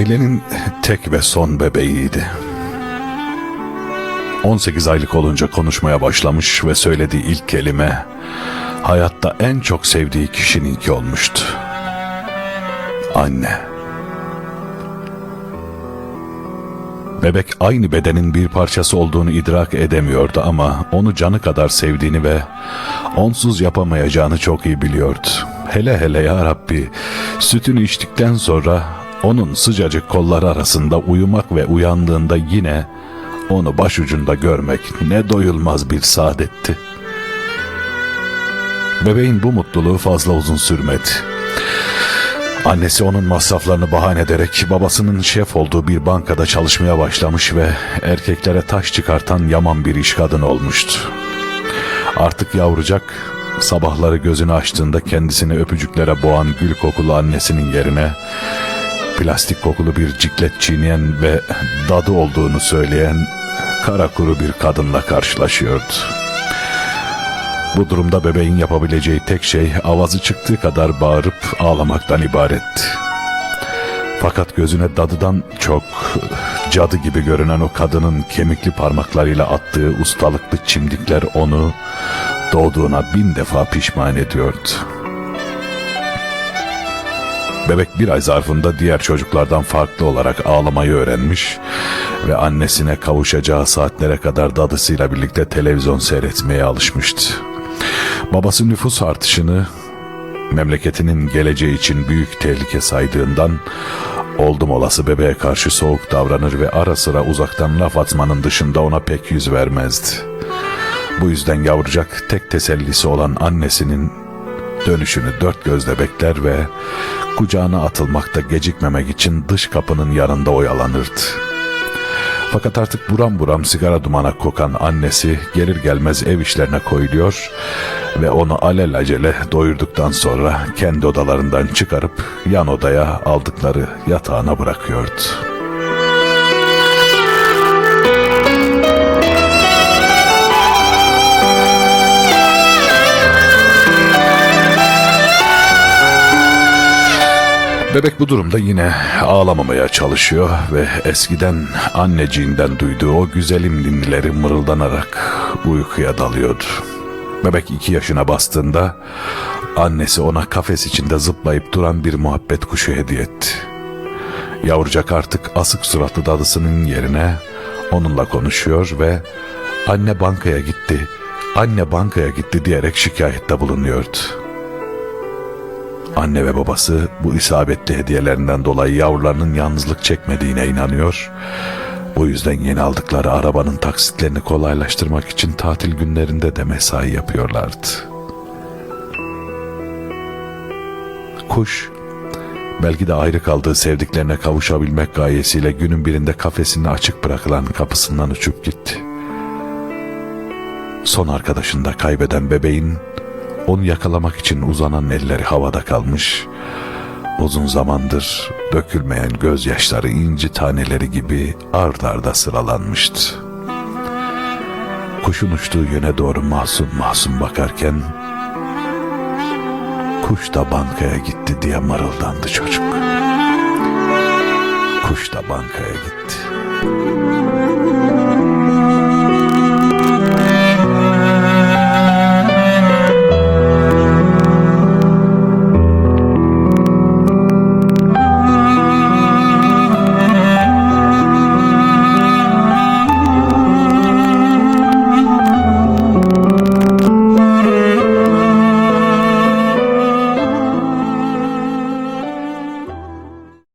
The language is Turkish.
Ailenin tek ve son bebeğiydi. 18 aylık olunca konuşmaya başlamış ve söylediği ilk kelime hayatta en çok sevdiği kişininki olmuştu. Anne. Bebek aynı bedenin bir parçası olduğunu idrak edemiyordu ama onu canı kadar sevdiğini ve onsuz yapamayacağını çok iyi biliyordu. Hele hele ya Rabbi sütünü içtikten sonra onun sıcacık kolları arasında uyumak ve uyandığında yine onu başucunda görmek ne doyulmaz bir saadetti. Bebeğin bu mutluluğu fazla uzun sürmedi. Annesi onun masraflarını bahane ederek babasının şef olduğu bir bankada çalışmaya başlamış ve erkeklere taş çıkartan yaman bir iş kadını olmuştu. Artık yavrucak sabahları gözünü açtığında kendisini öpücüklere boğan gül kokulu annesinin yerine plastik kokulu bir ciklet çiğneyen ve dadı olduğunu söyleyen kara kuru bir kadınla karşılaşıyordu. Bu durumda bebeğin yapabileceği tek şey avazı çıktığı kadar bağırıp ağlamaktan ibaretti. Fakat gözüne dadıdan çok cadı gibi görünen o kadının kemikli parmaklarıyla attığı ustalıklı çimdikler onu doğduğuna bin defa pişman ediyordu. Bebek bir ay zarfında diğer çocuklardan farklı olarak ağlamayı öğrenmiş ve annesine kavuşacağı saatlere kadar dadısıyla birlikte televizyon seyretmeye alışmıştı. Babası nüfus artışını memleketinin geleceği için büyük tehlike saydığından oldum olası bebeğe karşı soğuk davranır ve ara sıra uzaktan laf atmanın dışında ona pek yüz vermezdi. Bu yüzden yavrucak tek tesellisi olan annesinin dönüşünü dört gözle bekler ve kucağına atılmakta gecikmemek için dış kapının yanında oyalanırdı. Fakat artık buram buram sigara dumana kokan annesi gelir gelmez ev işlerine koyuluyor ve onu alelacele doyurduktan sonra kendi odalarından çıkarıp yan odaya aldıkları yatağına bırakıyordu. Bebek bu durumda yine ağlamamaya çalışıyor ve eskiden anneciğinden duyduğu o güzelim ninnileri mırıldanarak uykuya dalıyordu. Bebek iki yaşına bastığında annesi ona kafes içinde zıplayıp duran bir muhabbet kuşu hediye etti. Yavrucak artık asık suratlı dadısının yerine onunla konuşuyor ve anne bankaya gitti, anne bankaya gitti diyerek şikayette bulunuyordu. Anne ve babası bu isabetli hediyelerinden dolayı yavrularının yalnızlık çekmediğine inanıyor. Bu yüzden yeni aldıkları arabanın taksitlerini kolaylaştırmak için tatil günlerinde de mesai yapıyorlardı. Kuş, belki de ayrı kaldığı sevdiklerine kavuşabilmek gayesiyle günün birinde kafesini açık bırakılan kapısından uçup gitti. Son arkadaşını da kaybeden bebeğin onu yakalamak için uzanan elleri havada kalmış. Uzun zamandır dökülmeyen gözyaşları inci taneleri gibi ard arda sıralanmıştı. Kuşun uçtuğu yöne doğru masum masum bakarken kuş da bankaya gitti diye mırıldandı çocuk. Kuş da bankaya gitti.